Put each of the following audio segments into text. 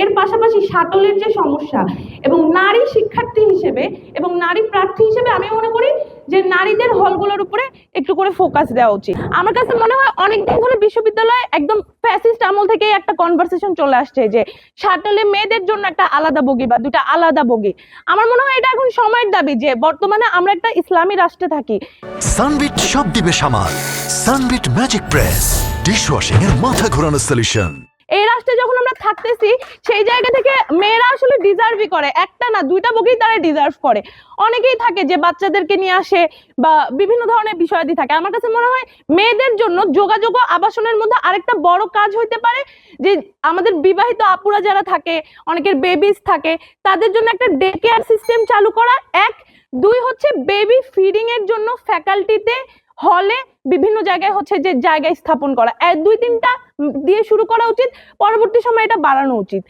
এর পাশাপাশি শাটলের যে সমস্যা এবং নারী শিক্ষার্থী হিসেবে এবং নারী প্রার্থী হিসেবে আমি মনে করি যে নারীদের হলগুলোর উপরে একটু করে ফোকাস দেওয়া উচিত। আমার কাছে মনে হয় অনেকদিন ধরে বিশ্ববিদ্যালয়ে একদম ফ্যাসিস্ট আমল থেকে একটা কনভারসেশন চলে আসছে যে শাটলে মেয়েদের জন্য একটা আলাদা বগি বা দুটা আলাদা বগি। আমার মনে হয় এটা এখন সময়ের দাবি যে বর্তমানে আমরা একটা ইসলামী রাষ্ট্রে থাকি। সানবিট সব দিবে সামাল সানবিট ম্যাজিক প্রেস ডিশওয়াশিং এর মাথা ঘোরানো সলিউশন এই রাষ্ট্রে যখন আমরা থাকতেছি, সেই জায়গা থেকে মেয়েরা আসলে ডিজার্ভই করে। একটা না, দুইটা বকেই তারা ডিজার্ভ করে। অনেকেই থাকে যে বাচ্চাদেরকে নিয়ে আসে বা বিভিন্ন ধরনের বিষয়াদি থাকে। আমার কাছে মনে হয় মেয়েদের জন্য যোগাযোগ আবাসনের মধ্যে আরেকটা বড় কাজ হইতে পারে যে আমাদের বিবাহিত আপুরা যারা থাকে, অনেকের বেবিস থাকে, তাদের জন্য একটা ডে কেয়ার সিস্টেম চালু করা। এক, দুই হচ্ছে বেবি ফিডিং এর জন্য ফ্যাকাল্টিতে হলে বিভিন্ন জায়গায় হচ্ছে যে জায়গায় স্থাপন করা। এক, দুই, তিনটা দিয়ে শুরু করা উচিত, পরবর্তী সময় এটা বাড়ানো উচিত।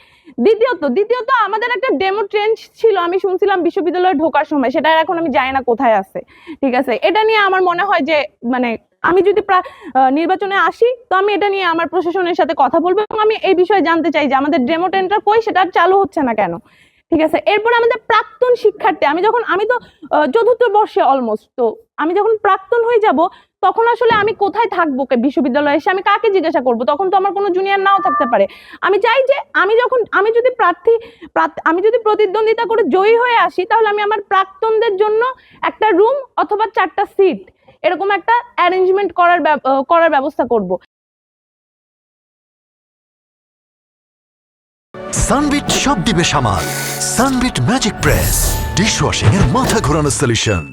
দ্বিতীয়ত দ্বিতীয়ত আমাদের একটা ডেমো ট্রেন ছিল, আমি শুনছিলাম বিশ্ববিদ্যালয়ে ঢোকার সময়, সেটা এখন আমি জানি না কোথায় আছে, ঠিক আছে? এটা নিয়ে আমার মনে হয় যে মানে আমি যদি নির্বাচনে আসি, তো আমি এটা নিয়ে আমার প্রশাসনের সাথে কথা বলব এবং আমি এই বিষয়ে জানতে চাই যে, আমাদের ডেমো ট্রেনটা কই, সেটা চালু হচ্ছে না কেন, ঠিক আছে? এরপর আমাদের প্রাক্তন শিক্ষার্থী, আমি যখন, আমি তো চতুর্থ বর্ষে অলমোস্ট তো আমি যখন প্রাক্তন হয়ে যাব তখন আসলে আমি কোথায় থাকব বিশ্ববিদ্যালয়ে এসে আমি কাকে জিজ্ঞাসা করব? তখন তো আমার কোনো জুনিয়র নাও থাকতে পারে। আমি চাই যে আমি যখন, আমি যদি প্রার্থী আমি যদি প্রতিদ্বন্দ্বিতা করে জয়ী হয়ে আসি, তাহলে আমি আমার প্রাক্তনদের জন্য একটা রুম অথবা চারটা সিট এরকম একটা অ্যারেঞ্জমেন্ট করার করার ব্যবস্থা করব। সানবিট সব দিবে সামাল। সানবিট ম্যাজিক প্রেস ডিশওয়াশিং এর মাথা ঘোরানো সলিউশন